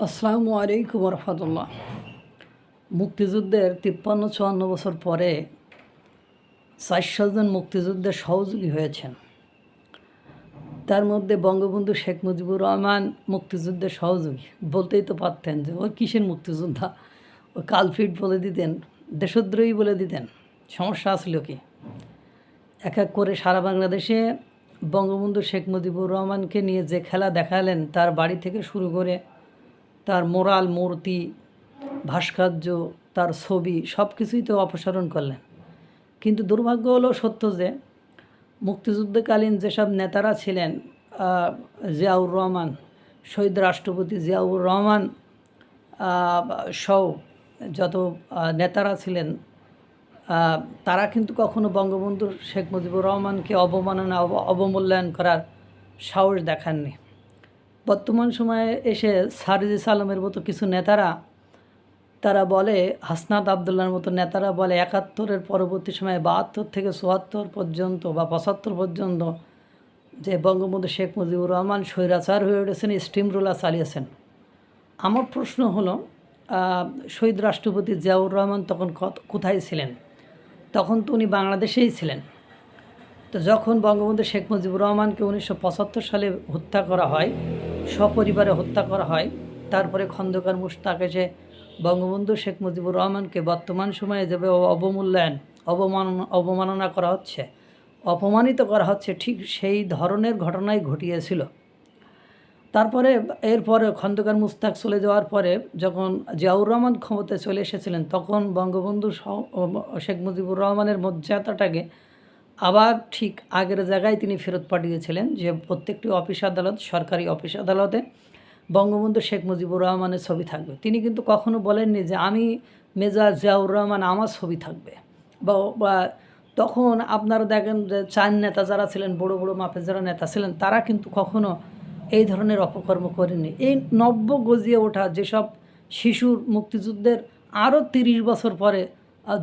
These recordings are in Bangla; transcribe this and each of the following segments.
আসসালামু আলাইকুম রহমতুল্লাহ মুক্তিযুদ্ধের তিপ্পান্ন চুয়ান্ন বছর পরে চারশো জন মুক্তিযুদ্ধের সহযোগী হয়েছেন। তার মধ্যে বঙ্গবন্ধু শেখ মুজিবুর রহমান মুক্তিযুদ্ধের সহযোগী। বলতেই তো পারতেন যে ওই কিসের মুক্তিযোদ্ধা? ও কালফিট বলে দিতেন, দেশদ্রোহী বলে দিতেন। সমস্যা আসলো কি? এক এক করে সারা বাংলাদেশে বঙ্গবন্ধু শেখ মুজিবুর রহমানকে নিয়ে যে খেলা দেখালেন, তার বাড়ি থেকে শুরু করে তার মোরাল মূর্তি, ভাস্কর্য, তার ছবি সব কিছুই তো অপসারণ করলেন। কিন্তু দুর্ভাগ্য হলো সত্য যে, মুক্তিযুদ্ধকালীন যেসব নেতারা ছিলেন জিয়াউর রহমান, শহীদ রাষ্ট্রপতি জিয়াউর রহমান সহ যত নেতারা ছিলেন তারা কিন্তু কখনো বঙ্গবন্ধু শেখ মুজিবুর রহমানকে অবমাননা অব- অবমূল্যায়ন করার সাহস দেখাননি। বর্তমান সময়ে এসে সারিজিস আলমের মতো কিছু নেতারা, তারা বলে, হাসনাত আবদুল্লার মতো নেতারা বলে, একাত্তরের পরবর্তী সময়ে বাহাত্তর থেকে চুয়াত্তর পর্যন্ত বা পঁচাত্তর পর্যন্ত যে বঙ্গবন্ধু শেখ মুজিবুর রহমান স্বৈরাচার হয়ে উঠেছেন, স্টিম রোলার চালিয়েছেন। আমার প্রশ্ন হলো শহীদ রাষ্ট্রপতি জিয়াউর রহমান তখন কোথায় ছিলেন? তখন তো উনি বাংলাদেশেই ছিলেন। তো যখন বঙ্গবন্ধু শেখ মুজিবুর রহমানকে উনিশশো পঁচাত্তর সালে হত্যা করা হয় সপরিবারে হত্যা করা হয়। তারপরে খন্দকার মুশতাক যে বঙ্গবন্ধু শেখ মুজিবুর রহমানকে বর্তমান সময়ে যেভাবে অবমূল্যায়ন অবমান অবমাননা করা হচ্ছে, অপমানিত করা হচ্ছে, ঠিক সেই ধরনের ঘটনাই ঘটিয়েছিল। তারপরে এরপরে খন্দকার মুস্তাক চলে যাওয়ার পরে যখন জিয়াউর রহমান ক্ষমতায় চলে এসেছিলেন, তখন বঙ্গবন্ধু শেখ মুজিবুর রহমানের মর্যাদাটাকে আবার ঠিক আগের জায়গায় তিনি ফেরত পাঠিয়েছিলেন যে প্রত্যেকটি অফিস আদালত, সরকারি অফিস আদালতে বঙ্গবন্ধু শেখ মুজিবুর রহমানের ছবি থাকবে। তিনি কিন্তু কখনো বলেননি যে আমি মেজর জিয়াউর রহমান আমার ছবি থাকবে। বা বা তখন আপনারা দেখেন যে চার নেতা যারা ছিলেন, বড় বড় মাপের যারা নেতা ছিলেন, তারা কিন্তু কখনো এই ধরনের অপকর্ম করেননি। এই নব্য গজিয়ে ওঠা যেসব শিশুর মুক্তিযুদ্ধের আরও তিরিশ বছর পরে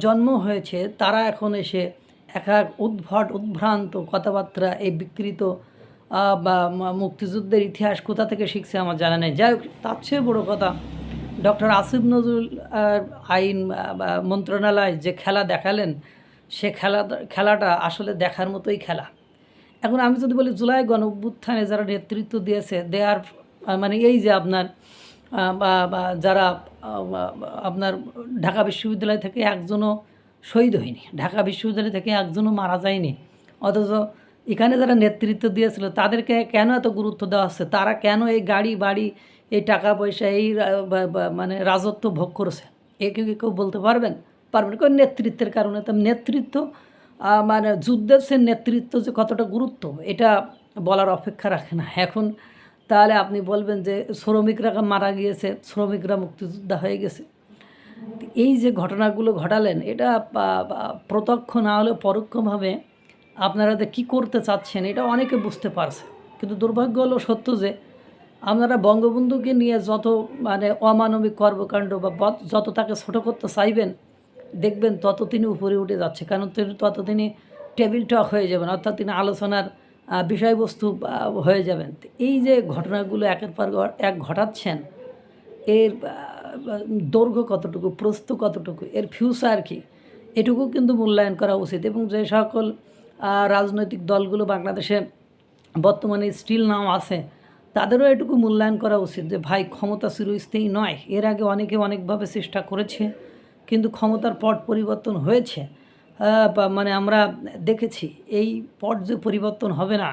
জন্ম হয়েছে, তারা এখন এসে এক এক উদ্ভট, উদ্ভ্রান্ত কথাবার্তা এই বিকৃত বা মুক্তিযুদ্ধের ইতিহাস কোথা থেকে শিখছে আমার জানা নেই। যাই হোক, তার চেয়ে বড়ো কথা, ডক্টর আসিফ নজরুল আইন মন্ত্রণালয় যে খেলা দেখালেন, সে খেলা, খেলাটা আসলে দেখার মতোই খেলা। এখন আমি যদি বলি, জুলাই গণ অভ্যুত্থানে যারা নেতৃত্ব দিয়েছে দেয়ার মানে এই যে আপনার বা যারা আপনার ঢাকা বিশ্ববিদ্যালয় থেকে একজনও শহীদ হয়নি। ঢাকা বিশ্ববিদ্যালয় থেকে একজনও মারা যায়নি। অথচ এখানে যারা নেতৃত্ব দিয়েছিল, তাদেরকে কেন এত গুরুত্ব দেওয়া হচ্ছে? তারা কেন এই গাড়ি, বাড়ি, এই টাকা পয়সা, এই মানে রাজত্ব ভোগ করেছে? এ কেউ কেউ বলতে পারবেন? পারবেন কারণ নেতৃত্বের কারণে তো নেতৃত্ব মানে যুদ্ধের সে নেতৃত্ব যে কতটা গুরুত্ব, এটা বলার অপেক্ষা রাখে না। এখন তাহলে আপনি বলবেন যে শ্রমিকরা মারা গিয়েছে, শ্রমিকরা মুক্তিযোদ্ধা হয়ে গেছে। এই যে ঘটনাগুলো ঘটালেন, এটা প্রত্যক্ষ না হলেও পরোক্ষভাবে আপনারা যে কী করতে চাচ্ছেন, এটা অনেকে বুঝতে পারছে। কিন্তু দুর্ভাগ্য হলো সত্য যে, আপনারা বঙ্গবন্ধুকে নিয়ে যত মানে অমানবিক কর্মকাণ্ড বা যত তাকে ছোটো করতে চাইবেন, দেখবেন তত তিনি উপরে উঠে যাচ্ছে। কারণ তিনি তত তিনি টেবিল টক হয়ে যাবেন, অর্থাৎ তিনি আলোচনার বিষয়বস্তু হয়ে যাবেন। এই যে ঘটনাগুলো একের পর এক ঘটাচ্ছেন, এর দৈর্ঘ্য কতটুকু, প্রস্থ কতটুকু, এর ফিউচার কি? এটুকু কিন্তু মূল্যায়ন করা উচিত এবং যে সকল রাজনৈতিক দলগুলো বাংলাদেশে বর্তমানে স্টিল নাও আছে, তাদেরও এটুকু মূল্যায়ন করা উচিত যে ভাই ক্ষমতা চিরস্থায়ী নয়, এর আগে অনেকে অনেকভাবে চেষ্টা করেছে, কিন্তু ক্ষমতার পট পরিবর্তন হয়েছে। মানে আমরা দেখেছি, এই পট যে পরিবর্তন হবে না,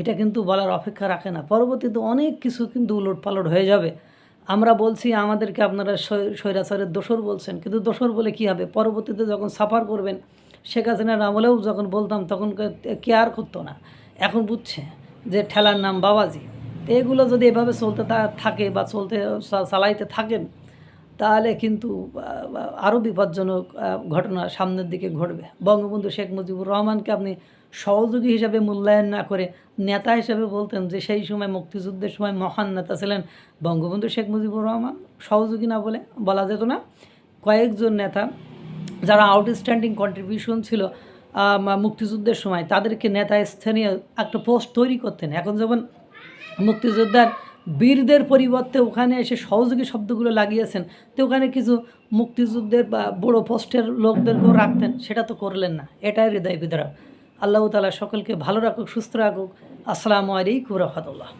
এটা কিন্তু বলার অপেক্ষা রাখে না। পরবর্তীতে অনেক কিছু কিন্তু উলট পালট হয়ে যাবে। আমরা বলছি, আমাদেরকে আপনারা স্বৈরাচারের দোসর বলছেন। কিন্তু দোসর বলে কি হবে? পরবর্তীতে যখন সাফার করবেন, শেখ হাসিনার আমলেও যখন বলতাম, তখন কেয়ার করতো না। এখন বুঝছে যে ঠেলার নাম বাবাজি। এগুলো যদি এভাবে চলতে থাকে বা চলতে চালাইতে থাকেন তাহলে কিন্তু আরও বিপজ্জনক ঘটনা সামনের দিকে ঘটবে। বঙ্গবন্ধু শেখ মুজিবুর রহমানকে আপনি সহযোগী হিসাবে মূল্যায়ন না করে নেতা হিসেবে বলতেন যে, সেই সময় মুক্তিযুদ্ধের সময় মহান নেতা ছিলেন বঙ্গবন্ধু শেখ মুজিবুর রহমান। সহযোগী না বলে বলা যেত না। কয়েকজন নেতা যারা আউটস্ট্যান্ডিং কন্ট্রিবিউশন ছিল মুক্তিযুদ্ধের সময়, তাদেরকে নেতা স্থানীয় একটা পোস্ট তৈরি করতেন। এখন যেমন মুক্তিযোদ্ধার বীরদের পরিবর্তে ওখানে এসে সহযোগী শব্দগুলো লাগিয়েছেন। তো ওখানে কিছু মুক্তিযুদ্ধের বা বড় পোস্টের লোকদেরকেও রাখতেন, সেটা তো করলেন না। এটাই হৃদয় বিদ্রোহ আল্লাহ তালা সকলকে ভালো রাখুক, সুস্থ রাখুক। আসসালামু আলাইকুম রহমতুল্লাহ।